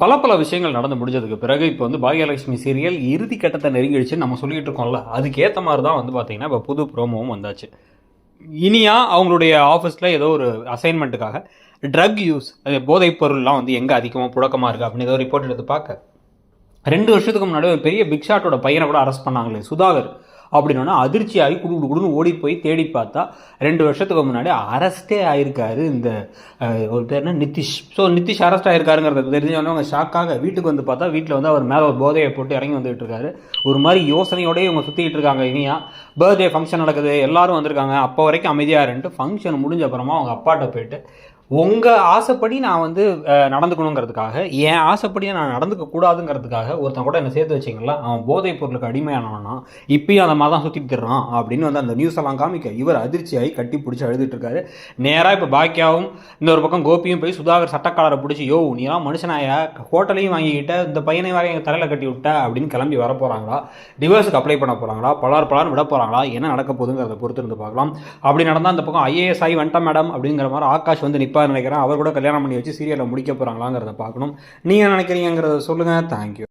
பல பல விஷயங்கள் நடந்து முடிஞ்சதுக்கு பிறகு இப்போ வந்து பாகியலட்சுமி சீரியல் இறுதி கட்டத்தை நெருங்கிடுச்சுன்னு நம்ம சொல்லிட்டு இருக்கோம்ல. அதுக்கேற்ற மாதிரி தான் வந்து பார்த்தீங்கன்னா இப்போ புது ப்ரோமோவும் வந்தாச்சு. இனியா அவங்களுடைய ஆஃபீஸில் ஏதோ ஒரு அசைன்மெண்ட்டுக்காக ட்ரக் யூஸ் போதைப் பொருள்லாம் வந்து எங்கே அதிகமாக புழக்கமாக இருக்குது அப்படின்னு ஏதோ ரிப்போர்ட் எடுத்து பார்க்க. ரெண்டு வருஷத்துக்கு முன்னாடி ஒரு பெரிய பிக் ஷாட்டோட பையனை கூட அரெஸ்ட் பண்ணாங்களே சுதாகர். அப்படின்னா அதிர்ச்சியாகி குடு குடுன்னு ஓடி போய் தேடி பார்த்தா ரெண்டு வருஷத்துக்கு முன்னாடி அரெஸ்டே ஆயிருக்காரு இந்த ஒரு பேர் என்ன? நிதிஷ். ஸோ நிதிஷ் அரெஸ்ட் ஆயிருக்காருங்கிறத தெரிஞ்சவொடனே அவங்க ஷாக்காக வீட்டுக்கு வந்து பார்த்தா வீட்டில் வந்து அவர் மேலே ஒரு போதையை போட்டு இறங்கி வந்துகிட்டு இருக்காரு. ஒரு மாதிரி யோசனையோடய இவங்க சுற்றிக்கிட்டு இருக்காங்க இனியா. பர்த்டே ஃபங்க்ஷன் நடக்குது எல்லாரும் வந்திருக்காங்க. அப்போ வரைக்கும் அமைதியாக இருந்துட்டு ஃபங்க்ஷன் முடிஞ்ச அப்புறமா அவங்க அப்பாட்ட போயிட்டு உங்கள் ஆசைப்படி நான் வந்து நடந்துக்கணுங்கிறதுக்காக என் ஆசைப்படியே நான் நடந்துக்க கூடாதுங்கிறதுக்காக ஒருத்தன் கூட என்னை சேர்த்து வச்சிங்களா? அவன் போதைப் பொருளுக்கு அடிமையானவனா? இப்பயும் அந்த மாதிரி தான் சுற்றிட்டு திடுறான் அப்படின்னு வந்து அந்த நியூஸ் எல்லாம் காமிக்க இவர் அதிர்ச்சியாகி கட்டி பிடிச்சி அழுதுட்டு இருக்காரு. நேராக இப்போ பாக்கியாவும் இந்த ஒரு பக்கம் கோபியும் போய் சுதாகர் சட்டக்காலரை பிடிச்சி யோ நீலாம் மனுஷனாயா? ஹோட்டலையும் வாங்கிக்கிட்ட இந்த பையனை வேற எங்கள் தலையில் கட்டி விட்ட அப்படின்னு கிளம்பி வர போகிறாங்களா டிவோர்ஸுக்கு அப்ளை பண்ண போகிறாங்களா பலார் பலார் விட போகிறாங்களா என்ன நடக்க போகுதுங்கிறத பொறுத்து இருந்து பார்க்கலாம். அப்படி நடந்தால் அந்த பக்கம் ஐஏஎஸ் ஆகி வந்துட்டா மேடம் அப்படிங்கிற மாதிரி ஆகாஷ் வந்து நினைக்கிறேன். அவர் கூட கல்யாணம் பண்ணி வச்சு சீரியலில் முடிக்க போகிறாங்களாங்கிறத பார்க்கணும். நீங்கள் நினைக்கிறீங்கிறத சொல்லுங்கள் தேங்க்யூ